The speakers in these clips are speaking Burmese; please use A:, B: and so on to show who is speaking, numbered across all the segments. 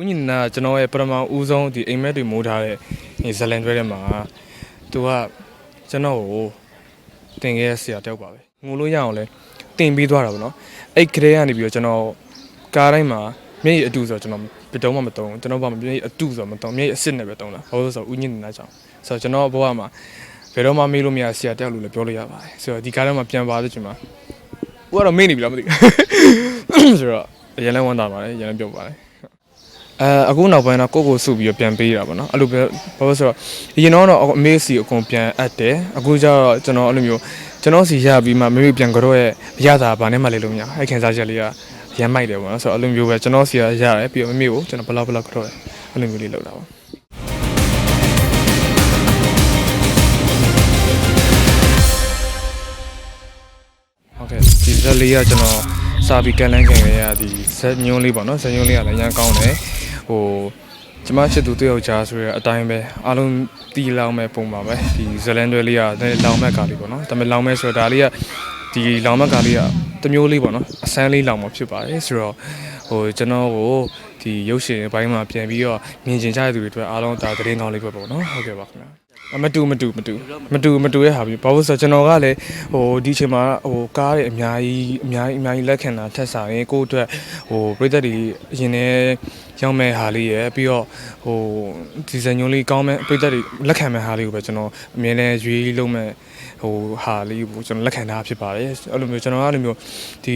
A: ဥညင်နာကျွန်တော်ရဲ့ပထမဦးဆုံးဒီအိမ်မက်တွေမိုးထားတဲ့ဒီဇလန်တွဲထဲမှာသူကကျွန်တော်ကိုတင်ခဲ့တဲ့ဆရာတယောက်ပါပဲငိုလို့ရအောင်လဲတင်ပြီးသွားတာပေါ့နော်အဲ့ကလေးကနေပြီးတော့ကျွန်တော်ကားတိုင်းမှာမျက်ရည်အတူဆိုတော့ကျွန်တော်ဘယ်တော့မှမတုံးဘူးကျွန်တော်ဘာမှမျက်ရည်အတူဆိုတော့မတုံးမျက်ရည်အစစ်နဲ့ပဲတုံးတာဘာလို့လဲဆိုတော့ဥညင်နာကြောင့်ဆိုတော့ကျွန်တော်ဘဝမှာဘယ်တော့မှမေးလို့မရဆရာတယောက်လို့လည်းပြောလို့ရပါတယ်ဆိုတော့ဒီကားထဲမှာပြန်ပါတဲ့ချိန်မှာဦးကတော့မေ့နေပြီလားမသိဘူးဆိုတော့အရင်လဲဝမ်းသာပါတယ်အရင်လဲပြုတ်ပါတယ် အဲအခုနောက်ပိုင်းတော့ကိုယ့်ကိုစုပြီးတော့ပြန်ပေးရတာပေါ့နော်အဲ့လိုပဲဘာလို့ဆိုတော့အရင်တော့တော့အမေစီအကုန်ပြန်အပ်တယ်အခုကျတော့ကျွန်တော်အဲ့လိုမျိုးကျွန်တော်စီရပြီးမှမေမေပြန်ကြောရဲ့အရသာဘာနဲ့မှလေလို့မရအဲ့ခင်စားချက်လေးကရမ်းမိုက်တယ်ပေါ့နော်ဆိုတော့အဲ့လိုမျိုးပဲကျွန်တော်စီရရတယ်ပြီးတော့မမေကိုကျွန်တော်ဘလောက်ဘလောက်ကြောတယ်အဲ့လိုမျိုးလေးလုပ်တာပေါ့ဟုတ်ကဲ့ဒီဇက်လေးကကျွန်တော်စာပြီးကန်လန်းကန်ရရဒီဇက်ညွန်းလေးပေါ့နော်ဇက်ညွန်းလေးကလည်းအရန်ကောင်းတယ် ဟိုကျမချစ်သူတယောက်ကြားဆိုရအတိုင်းပဲအားလုံးတီလောင်မဲ့ပုံပါပဲဒီဇလန်တွေလေးကလည်းလောင်မဲ့ကားလေးပေါ့နော်ဒါပေမဲ့လောင်မဲ့ဆိုတော့ဒါလေးကဒီလောင်မဲ့ကားလေးကတစ်မျိုးလေးပေါ့နော်အဆန်းလေးလောင်မှာဖြစ်ပါတယ်ဆိုတော့ဟိုကျွန်တော်ကိုဒီရုပ်ရှင်ဘိုင်းမှာပြန်ပြီးတော့မြင်ကျင်ကြတဲ့သူတွေအတွက်အားလုံးဒါသတင်းကောင်းလေးပဲပေါ့နော်ဟုတ်ကဲ့ပါခင်ဗျာအ မတူမတူမတူမတူမတူရဲ့ဟာပြီဘာလို့ဆိုတော့ကျွန်တော်ကလည်းဟိုဒီအချိန်မှာဟိုကားတွေအများကြီးအများကြီးအများကြီးလက်ခံတာထက်စားရင်ကိုယ့်အတွက်ဟိုပြည်သက်တွေအရင်နဲ့ရောက်မဲ့ဟာလေးရယ်ပြီးတော့ဟိုဒီဇိုင်းညွန်လေးကောင်းမဲ့ပြည်သက်တွေလက်ခံမဲ့ဟာလေးကိုပဲကျွန်တော်အမြဲတမ်းရွေးလုံးမဲ့ဟိုဟာလေးကိုကျွန်တော်လက်ခံထားဖြစ်ပါတယ်အဲ့လိုမျိုးကျွန်တော်ကအဲ့လိုမျိုးဒီ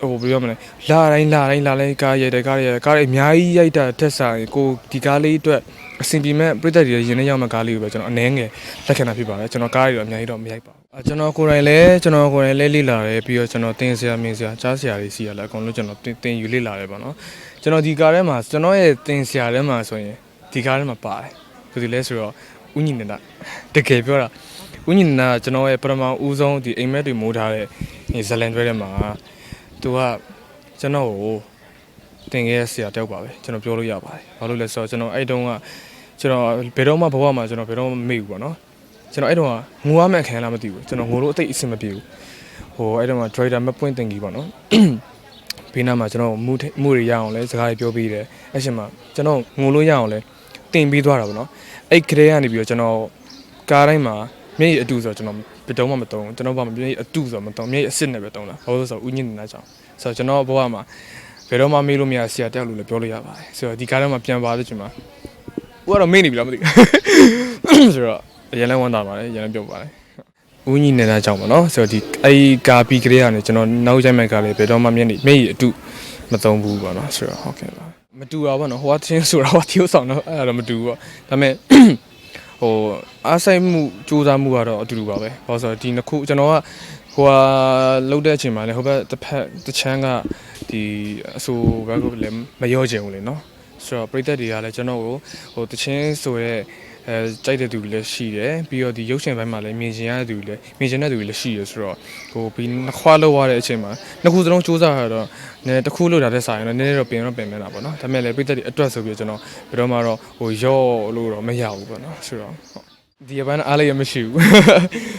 A: ဟိုဘယ်လိုပြောမလဲလာတိုင်းလာတိုင်းလာတိုင်းကားရိုက်တယ်ကားရိုက်တယ်ကားတွေအများကြီးရိုက်တာထက်စားရင်ကိုဒီကားလေးအတွက် အဆင်ပြေမဲ့ပြည်သက်တွေရင်ထဲရောက်မဲ့ကားလေးကိုပဲကျွန်တော်အနှဲငယ်လက်ခံတာဖြစ်ပါတယ်ကျွန်တော်ကားတွေတော့အများကြီးတော့မရိုက်ပါဘူးအဲကျွန်တော်ကိုယ်တိုင်လည်းကျွန်တော်ကိုယ်တိုင်လည်းလေ့လာတယ်ပြီးတော့ကျွန်တော်တင်ဆရာမြင်ဆရာကြားဆရာတွေစီရလည်းအကုန်လုံးကျွန်တော်တင်တင်ယူလေ့လာတယ်ပေါ့နော်ကျွန်တော်ဒီကားထဲမှာကျွန်တော်ရဲ့တင်ဆရာထဲမှာဆိုရင်ဒီကားထဲမှာပါတယ်ဘယ်သူလဲဆိုတော့ဥညင်နေတာတကယ်ပြောတာဥညင်နေတာကျွန်တော်ရဲ့ပထမဦးဆုံးဒီအိမ်မက်တွေမိုးထားတဲ့ဒီဇလန်တွဲထဲမှာသူကကျွန်တော်ကိုတင်ခဲ့တဲ့ဆရာတယောက်ပါပဲကျွန်တော်ပြောလို့ရပါတယ်ဘာလို့လဲဆိုတော့ကျွန်တော်အဲ့တုန်းက ကျွန်တော်ဘယ်တော့မှဘဝမှာကျွန်တော်ဘယ်တော့မှမမေ့ဘူးပေါ့နော်ကျွန်တော်အဲ့တုန်းကငိုရမယ့်ခံလားမသိဘူးကျွန်တော်ငိုလို့အသိအဆင်မပြေဘူးဟိုအဲ့တုန်းက driver မပွင့်တင်ကြီးပေါ့နော်ဘေးနားမှာကျွန်တော်မူမူတွေရအောင်လဲစကားတွေပြောပြီးတယ်အဲ့ရှင်မှာကျွန်တော်ငိုလို့ရအောင်လဲတင်ပြီးသွားတာပေါ့နော်အဲ့ကလေးကနေပြီးတော့ကျွန်တော်ကားတိုင်းမှာမျက်ရည်အတူဆိုတော့ကျွန်တော်ဘယ်တော့မှမတုံးဘူးကျွန်တော်ဘာမှမျက်ရည်အတူဆိုတော့မတုံးမျက်ရည်အစစ်နဲ့ပဲတုံးတာဘာလို့လဲဆိုတော့ဥညင်နေတာကြောင့်ဆိုတော့ကျွန်တော်ဘဝမှာဘယ်တော့မှမေးလို့မရဆရာတယောက်လို့လည်းပြောလို့ရပါတယ်ဆိုတော့ဒီကားထဲမှာပြန်ပါတဲ့ချိန်မှာ ဦးကတော့မေ့နေပြီလားမသိဘူးဆိုတော့အရင်လဲဝမ်းသာပါတယ်အရင်လဲပြုတ်ပါတယ်ဦးညီနေတာကြောင့်ပေါ့နော်ဆိုတော့ဒီအဲ့ကာပီကလေးကနေကျွန်တော်နောက်ကျမဲ့ကားလေးဘယ်တော့မှမျက်နှာမျက်ရည်အတူမသုံးဘူးပေါ့နော်ဆိုတော့ဟုတ်ကဲ့ပါမတူတာပေါ့နော်ဟိုကချင်းဆိုတာဟိုကတီးဆောင်တော့အဲ့ဒါတော့မတူဘူးပေါ့ဒါပေမဲ့ဟိုအားဆိုင်မှုစူးစမ်းမှုကတော့အတူတူပါပဲဘာလို့ဆိုတော့ဒီနှစ်ခုကျွန်တော်ကဟိုဟာလှုပ်တဲ့အချိန်မှာလည်းဟိုဘက်တစ်ဖက်တစ်ချမ်းကဒီအဆိုဘက်ကလည်းမရောချင်ဘူးလေနော် ဆိုတော့ပြည်သက်တွေကလည်းကျွန်တော်ကိုဟိုတချင်းဆိုရဲအဲကြိုက်တဲ့သူတွေလည်းရှိတယ်ပြီးတော့ဒီရုပ်ရှင်ပိုင်းမှာလည်းမြင်ကျင်ရတဲ့သူတွေလည်းမြင်ကျင်တဲ့သူတွေလည်းရှိရဆိုတော့ဟိုပြီးနှစ်ခွာလောက်ရတဲ့အချိန်မှာနှစ်ခုစလုံးစူးစမ်းရတော့နည်းတစ်ခုလောက်တာတဲ့ဆိုင်တော့နည်းနည်းတော့ပြင်တော့ပြင်မဲ့တာပေါ့နော်ဒါပေမဲ့လည်းပြည်သက်တွေအတွက်ဆိုပြီးတော့ကျွန်တော်ဘယ်တော့မှတော့ဟိုရော့လို့တော့မရဘူးပေါ့နော်ဆိုတော့ဟုတ်ဒီဘန်းအားလည်းရမရှိဘူး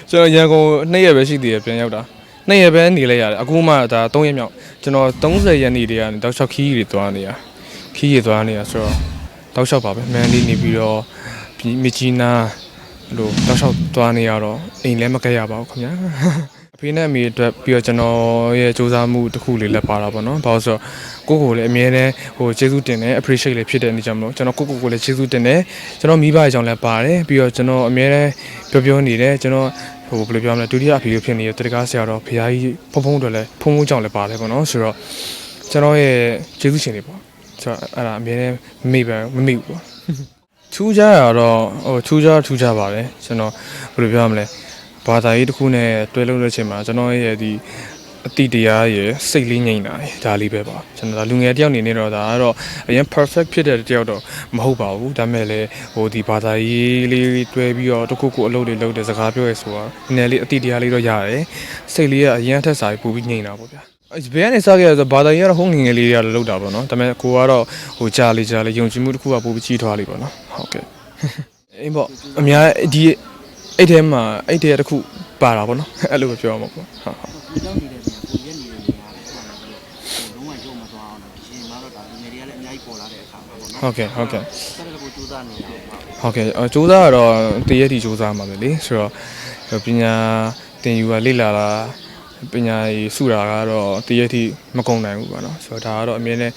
A: ကျွန်တော်ရန်ကုန်နှစ်ရက်ပဲရှိသေးတယ်ပြန်ရောက်တာနှစ်ရက်ပဲနေလိုက်ရတယ်အခုမှဒါ3ရက်မြောက်ကျွန်တော်30ရက်နေတည်းကနေတောက်လျှောက်ခီးတွေသွားနေရ ခီးတွေသွားနေရဆိုတော့တောက်လျှောက်ပါပဲမန်လေးနေပြီးတော့ပြီးမြကြီးနာလို့တောက်လျှောက်သွားနေရတော့အိမ်လည်းမကက်ရပါဘူးခင်ဗျာအဖေနဲ့အမေအတွက်ပြီးတော့ကျွန်တော်ရဲ့စူးစမ်းမှုတစ်ခုလေးလည်းပါတာပေါ့နော်ဘာလို့ဆိုတော့ကိုယ့်ကိုယ်လည်းအမြဲတမ်းဟိုကျေးဇူးတင်တယ် appreciate လည်းဖြစ်တဲ့အနေကြောင့်မလို့ကျွန်တော်ကိုယ့်ကိုယ်ကိုလည်းကျေးဇူးတင်တယ်ကျွန်တော်မိဘရဲ့အကြောင်းလည်းပါတယ်ပြီးတော့ကျွန်တော်အမြဲတမ်းပြောပြောနေတယ်ကျွန်တော်ဟိုဘယ်လိုပြောမလဲဒုတိယအဖေဖြစ်နေတဲ့တက္ကသိုလ်ဆရာတော်ဖခင်ကြီးဖုံဖုံအတွက်လည်းဖုံဖုံကြောင့်လည်းပါတယ်ပေါ့နော်ဆိုတော့ကျွန်တော်ရဲ့ကျေးဇူးရှင်တွေပေါ့ ကျွန်တော်အဲ့ဒါအမြဲတမ်းမမေ့ပဲမမေ့ဘူးပေါ့ထူးခြားရတော့ဟိုထူးခြားထူးခြားပါတယ်ကျွန်တော်ဘယ်လိုပြောမလဲဘာသာရေးတစ်ခုနဲ့တွဲလို့တဲ့အချိန်မှာကျွန်တော်ရဲ့ဒီအတိတရားရဲ့စိတ်လေးငြိမ်တာရဲ့ဒါလေးပဲပါကျွန်တော်ဒါလူငယ်တယောက်အနေနဲ့တော့ဒါကတော့အရင် perfect ဖြစ်တဲ့တယောက်တော့မဟုတ်ပါဘူးဒါပေမဲ့လည်းဟိုဒီဘာသာရေးလေးတွဲပြီးတော့တစ်ခုခုအလုပ်တွေလုပ်တဲ့စကားပြောရဲဆိုတော့နည်းနည်းလေးအတိတရားလေးတော့ရတယ်စိတ်လေးကအရင်ထက်စာပူပြီးငြိမ်တာပေါ့ဗျာ ဘယ်ကနေစခဲ့ရဆိုဘာသာရေးကတော့ဟိုငငယ်လေးတွေကလောက်တာပေါ့နော်ဒါပေမဲ့ကိုကတော့ဟိုကြားလေးကြားလေးယုံကြည်မှုတစ်ခုကပိုပြီးကြီးထွားလေးပေါ့နော်ဟုတ်ကဲ့အေးပေါ့အများဒီအဲ့ထဲမှာအဲ့ထဲတစ်ခုပါတာပေါ့နော်အဲ့လိုပဲပြောရမှာပေါ့ဟုတ်ဟုတ်
B: ဒီကြောင့်နေတဲ့နေရာကိုရက်နေတဲ့နေရာပေါ့နော်လုံးဝရုံမသွားအောင်တော့ဒီချိန်မှာတော့ဒါလူငယ်တွေကလည်းအများကြီးပေါ်လာတဲ့အအခါမှာပေါ့နော်
A: ဟုတ်ကဲ့ဟုတ်ကဲ့
B: ဆက်လက်ကိုကြိုးစားနေရအောင်ပါ
A: ဟုတ်ကဲ့အစူးစမ်းကတော့တရက်တီစူးစမ်းမှာပဲလေဆိုတော့ပညာသင်ယူရလေ့လာတာ ပညာရေးစုတာကတော့တရက်တီမကုန်နိုင်ဘူးပေါ့နော်ဆိုတော့ဒါကတော့အမြဲတမ်း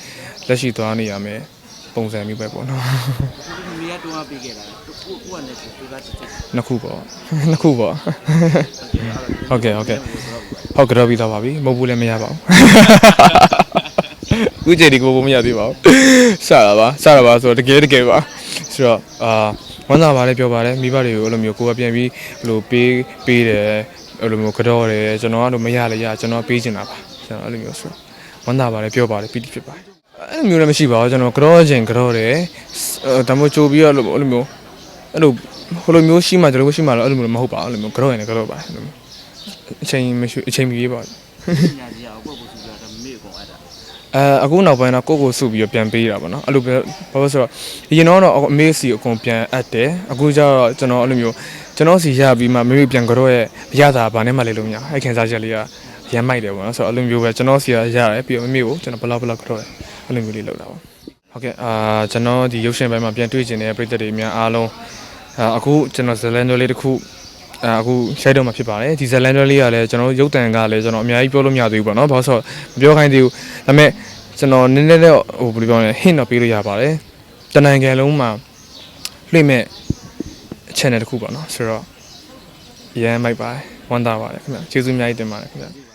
A: လက်ရှိသွားနေရမယ်ပုံစံမျိုးပဲပေါ့နော်
B: အခုဒီမီယာတွန်းအားပေးခဲ့တာကိုကိုကလည်းကိုကြိုးစားချက်ချက်
A: နှစ်ခုပေါ့နှစ်ခုပေါ့ဟုတ်ကဲ့ဟုတ်ကဲ့ဟုတ်ကြတော့ပြီးသားပါပြီမဟုတ်ဘူးလည်းမရပါဘူးခုချိန်ဒီကိုဘမရသေးပါဘူးစတာပါစတာပါဆိုတော့တကယ်တကယ်ပါဆိုတော့အာဝမ်းသာပါတယ်ပြောပါတယ်မိဘတွေကိုအဲ့လိုမျိုးကိုယ်ကပြန်ပြီးဘယ်လိုပေးပေးတယ် အဲ့လိုမျိုးကြောတယ်ကျွန်တော်ကတော့မရလေရကျွန်တော်ပေးချင်တာပါကျွန်တော်အဲ့လိုမျိုးဆိုတော့ဝမ်းသာပါတယ်ပြောပါတယ်ပီတိဖြစ်ပါတယ်အဲ့လိုမျိုးလည်းမရှိပါဘူးကျွန်တော်ကြောချင်ကြောတယ်ဒါမှမဟုတ်ကြိုပြီးတော့အဲ့လိုမျိုးအဲ့လိုဟိုလိုမျိုးရှိမှကျွန်တော်ရှိမှတော့အဲ့လိုမျိုးမဟုတ်ပါဘူးအဲ့လိုမျိုးကြောရင်လည်းကြောပါအဲ့လိုမျိုးအချိန်မရှိအချိန်မီရေးပါဘူး
B: ပညာကြီးအောင်ကိုကိုစုပြတာမေ့ကုန်အဲ့ဒါ
A: အဲအခုနောက်ပိုင်းတော့ကိုယ့်ကိုစုပြီးတော့ပြန်ပေးတာပေါ့နော်အဲ့လိုပဲဘာလို့ဆိုတော့အရင်တော့တော့အမေစီအကုန်ပြန်အပ်တယ်အခုကျတော့ကျွန်တော်အဲ့လိုမျိုးကျွန်တော်စီရပြီးမှမိမိပြန်ကြောရဲ့အရသာဘာနဲ့မှလည်းလို့မရအဲ့ခင်စားချက်လေးကရမ်းမိုက်တယ်ပေါ့နော်ဆိုတော့အဲ့လိုမျိုးပဲကျွန်တော်စီရရတယ်ပြီးတော့မိမိကိုကျွန်တော်ဘလောက်ဘလောက်ကြောရဲ့အဲ့လိုမျိုးလေးလုပ်တာပေါ့ဟုတ်ကဲ့အာကျွန်တော်ဒီရုပ်ရှင်ပိုင်းမှာပြန်တွေ့ကျင်တဲ့ပရိသတ်တွေအများအားလုံးအာအခုကျွန်တော်ဇလန်တိုလေးတစ်ခု အာအခုရှိုက်တော့မှာဖြစ်ပါတယ်ဒီဇလန်တိုလေးကလည်းကျွန်တော်ရုပ်တံကလည်းကျွန်တော်အများကြီးပြောလို့မရသေးဘူးပေါ့နော်ဘာလို့ဆိုတော့မပြောခိုင်းသေးဘူးဒါပေမဲ့ကျွန်တော်နည်းနည်းတော့ဟိုဘယ်လိုပြောလဲ hint တော့ပေးလို့ရပါတယ်တနင်္ဂနွေလုံးမှာလွှင့်မဲ့ channel တစ်ခုပေါ့နော်ဆိုတော့ရမ်းမိုက်ပါတယ်ဝမ်းသာပါတယ်ခင်ဗျကျေးဇူးအများကြီးတင်ပါတယ်ခင်ဗျ